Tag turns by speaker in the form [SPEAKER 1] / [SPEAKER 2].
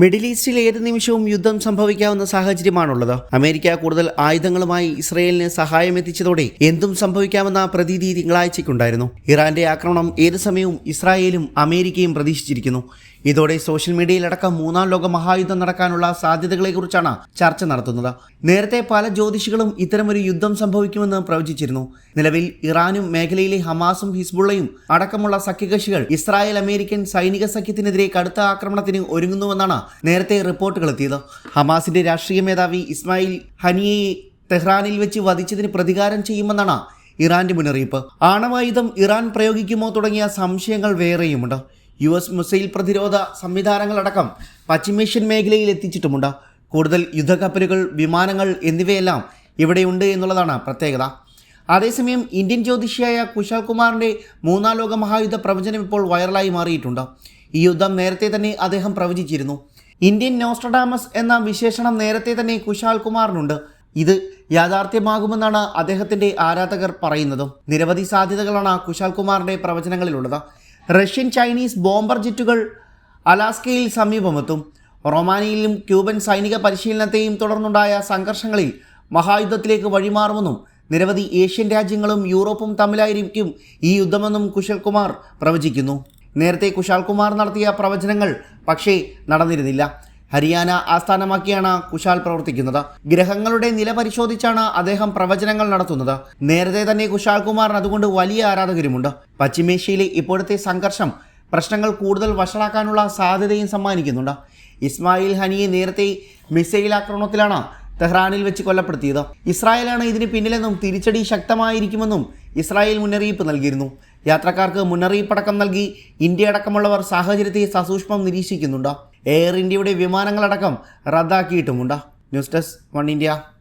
[SPEAKER 1] Middle ഈസ്റ്റിൽ ഏത് നിമിഷവും യുദ്ധം സംഭവിക്കാവുന്ന സാഹചര്യമാണുള്ളത്. അമേരിക്ക കൂടുതൽ ആയുധങ്ങളുമായി ഇസ്രയേലിന് സഹായം എത്തിച്ചതോടെ എന്തും സംഭവിക്കാമെന്ന പ്രതീതി തിങ്കളാഴ്ചയ്ക്കുണ്ടായിരുന്നു. ഇറാന്റെ ആക്രമണം ഏത് സമയവും ഇസ്രായേലും അമേരിക്കയും പ്രതീക്ഷിച്ചിരിക്കുന്നു. ഇതോടെ സോഷ്യൽ മീഡിയയിലടക്കം മൂന്നാം ലോക മഹായുദ്ധം നടക്കാനുള്ള സാധ്യതകളെക്കുറിച്ചാണ് ചർച്ച നടത്തുന്നത്. നേരത്തെ പല ജ്യോതിഷികളും ഇത്തരമൊരു യുദ്ധം സംഭവിക്കുമെന്ന് പ്രവചിച്ചിരുന്നു. നിലവിൽ ഇറാനും മേഖലയിലെ ഹമാസും ഹിസ്ബുള്ളയും അടക്കമുള്ള സഖ്യകക്ഷികൾ ഇസ്രായേൽ അമേരിക്കൻ സൈനിക സഖ്യത്തിനെതിരെ കടുത്ത ആക്രമണത്തിന് ഒരുങ്ങുന്നുവെന്നാണ് നേരത്തെ റിപ്പോർട്ടുകൾ എത്തിയത്. ഹമാസിന്റെ രാഷ്ട്രീയ മേധാവി ഇസ്മായിൽ ഹനിയയെ തെഹ്റാനിൽ വെച്ച് വധിച്ചതിന് പ്രതികാരം ചെയ്യുമെന്നാണ് ഇറാന്റെ മുന്നറിയിപ്പ്. ആണവായുധം ഇറാൻ പ്രയോഗിക്കുമോ തുടങ്ങിയ സംശയങ്ങൾ വേറെയുമുണ്ട്. യു എസ് മിസൈൽ പ്രതിരോധ സംവിധാനങ്ങളടക്കം പശ്ചിമേഷ്യൻ മേഖലയിൽ എത്തിച്ചിട്ടുമുണ്ട്. കൂടുതൽ യുദ്ധക്കപ്പലുകൾ വിമാനങ്ങൾ എന്നിവയെല്ലാം ഇവിടെയുണ്ട് എന്നുള്ളതാണ് പ്രത്യേകത. അതേസമയം ഇന്ത്യൻ ജ്യോതിഷിയായ കുശാൽ കുമാറിന്റെ മൂന്നാം ലോക മഹായുദ്ധ പ്രവചനം ഇപ്പോൾ വൈറലായി മാറിയിട്ടുണ്ട്. ഈ യുദ്ധം നേരത്തെ തന്നെ അദ്ദേഹം പ്രവചിച്ചിരുന്നു. ഇന്ത്യൻ നോസ്ട്രഡാമസ് എന്ന വിശേഷണം നേരത്തെ തന്നെ കുശാൽ കുമാറിനുണ്ട്. ഇത് യാഥാർത്ഥ്യമാകുമെന്നാണ് അദ്ദേഹത്തിന്റെ ആരാധകർ പറയുന്നതും. നിരവധി സാധ്യതകളാണ് കുശാൽ കുമാറിന്റെ പ്രവചനങ്ങളിലുള്ളത്. റഷ്യൻ ചൈനീസ് ബോംബർ ജെറ്റുകൾ അലാസ്കയിൽ സമീപമെത്തും. റൊമാനിയയിലും ക്യൂബൻ സൈനിക പരിശീലനത്തെയും തുടർന്നുണ്ടായ സംഘർഷങ്ങളിൽ മഹായുദ്ധത്തിലേക്ക് വഴിമാറുമെന്നും നിരവധി ഏഷ്യൻ രാജ്യങ്ങളും യൂറോപ്പും തമ്മിലായിരിക്കും ഈ യുദ്ധമെന്നും കുശൽ കുമാർ പ്രവചിക്കുന്നു. നേരത്തെ കുശാൽ കുമാർ നടത്തിയ പ്രവചനങ്ങൾ പക്ഷേ നടന്നിരുന്നില്ല. ഹരിയാന ആസ്ഥാനമാക്കിയാണ് കുശാൽ പ്രവർത്തിക്കുന്നത്. ഗ്രഹങ്ങളുടെ നില പരിശോധിച്ചാണ് അദ്ദേഹം പ്രവചനങ്ങൾ നടത്തുന്നത്. നേരത്തെ തന്നെ കുശാൽ കുമാറിന് അതുകൊണ്ട് വലിയ ആരാധകരുമുണ്ട്. പശ്ചിമേഷ്യയിലെ ഇപ്പോഴത്തെ സംഘർഷം പ്രശ്നങ്ങൾ കൂടുതൽ വഷളാക്കാനുള്ള സാധ്യതയും സമ്മാനിക്കുന്നുണ്ട്. ഇസ്മായിൽ ഹനിയെ നേരത്തെ മിസൈൽ ആക്രമണത്തിലാണ് തെഹ്റാനിൽ വെച്ച് കൊല്ലപ്പെടുത്തിയത് ഇസ്രായേലാണ് ഇതിന് പിന്നിലെന്നും തിരിച്ചടി ശക്തമായിരിക്കുമെന്നും ഇസ്രായേൽ മുന്നറിയിപ്പ് നൽകിയിരുന്നു. യാത്രക്കാർക്ക് മുന്നറിയിപ്പടക്കം നൽകി ഇന്ത്യ അടക്കമുള്ളവർ സാഹചര്യത്തെ സസൂക്ഷ്മം നിരീക്ഷിക്കുന്നുണ്ട്. എയർ ഇന്ത്യയുടെ വിമാനങ്ങളടക്കം റദ്ദാക്കിയിട്ടുമുണ്ട്. News desk one India.